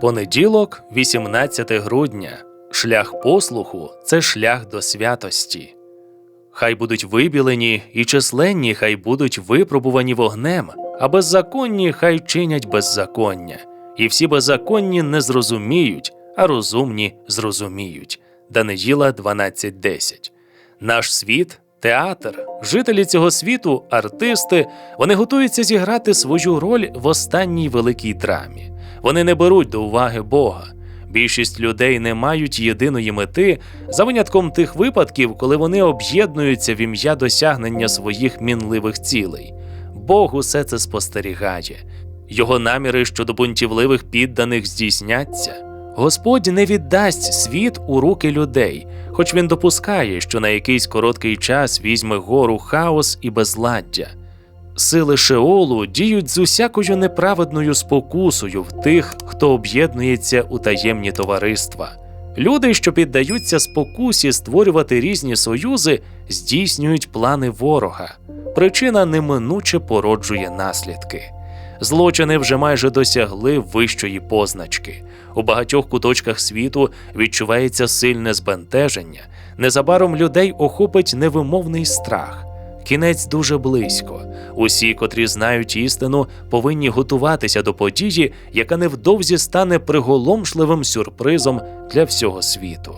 Понеділок, 18 грудня. Шлях послуху це шлях до святості. Хай будуть вибілені, і численні хай будуть випробувані вогнем, а беззаконні хай чинять беззаконня, і всі беззаконні не зрозуміють, а розумні зрозуміють. Даниїла 12.10. Наш світ театр. Жителі цього світу, артисти, вони готуються зіграти свою роль в останній великій драмі. Вони не беруть до уваги Бога. Більшість людей не мають єдиної мети за винятком тих випадків, коли вони об'єднуються в ім'я досягнення своїх мінливих цілей. Бог усе це спостерігає. Його наміри щодо бунтівливих підданих здійсняться. Господь не віддасть світ у руки людей, хоч він допускає, що на якийсь короткий час візьме гору хаос і безладдя. Сили Шеолу діють з усякою неправедною спокусою в тих, хто об'єднується у таємні товариства. Люди, що піддаються спокусі створювати різні союзи, здійснюють плани ворога. Причина неминуче породжує наслідки. Злочини вже майже досягли вищої позначки. У багатьох куточках світу відчувається сильне збентеження. Незабаром людей охопить невимовний страх. Кінець дуже близько. Усі, котрі знають істину, повинні готуватися до події, яка невдовзі стане приголомшливим сюрпризом для всього світу.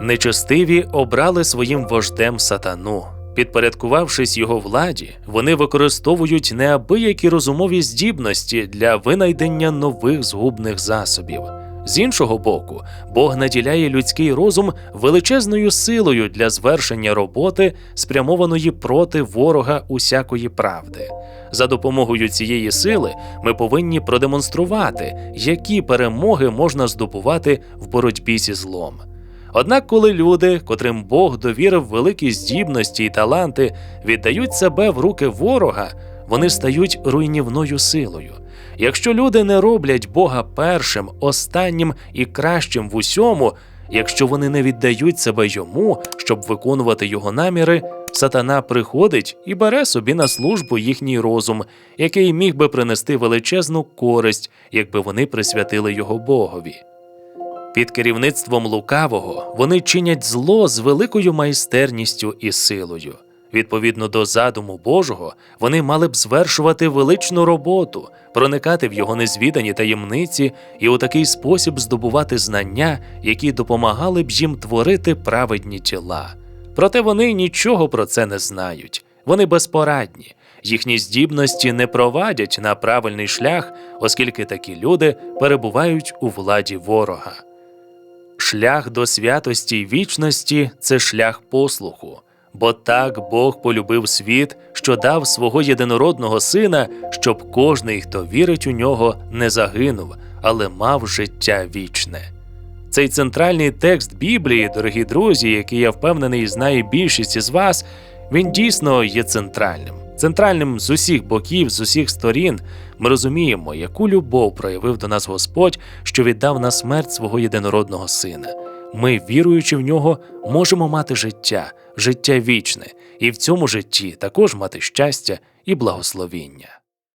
Нечестиві обрали своїм вождем сатану. Підпорядкувавшись його владі, вони використовують неабиякі розумові здібності для винайдення нових згубних засобів. З іншого боку, Бог наділяє людський розум величезною силою для звершення роботи, спрямованої проти ворога усякої правди. За допомогою цієї сили ми повинні продемонструвати, які перемоги можна здобувати в боротьбі зі злом. Однак, коли люди, котрим Бог довірив великі здібності і таланти, віддають себе в руки ворога, вони стають руйнівною силою. Якщо люди не роблять Бога першим, останнім і кращим в усьому, якщо вони не віддають себе йому, щоб виконувати його наміри, сатана приходить і бере собі на службу їхній розум, який міг би принести величезну користь, якби вони присвятили його Богові. Під керівництвом лукавого вони чинять зло з великою майстерністю і силою. Відповідно до задуму Божого, вони мали б звершувати величну роботу, проникати в його незвідані таємниці і у такий спосіб здобувати знання, які допомагали б їм творити праведні тіла. Проте вони нічого про це не знають. Вони безпорадні. Їхні здібності не провадять на правильний шлях, оскільки такі люди перебувають у владі ворога. Шлях до святості й вічності це шлях послуху. Бо так Бог полюбив світ, що дав свого єдинородного сина, щоб кожний, хто вірить у нього, не загинув, але мав життя вічне. Цей центральний текст Біблії, дорогі друзі, який я впевнений знає більшість із вас, він дійсно є центральним. Центральним з усіх боків, з усіх сторін, ми розуміємо, яку любов проявив до нас Господь, що віддав на смерть свого єдинородного сина. Ми, віруючи в нього, можемо мати життя, життя вічне, і в цьому житті також мати щастя і благословіння.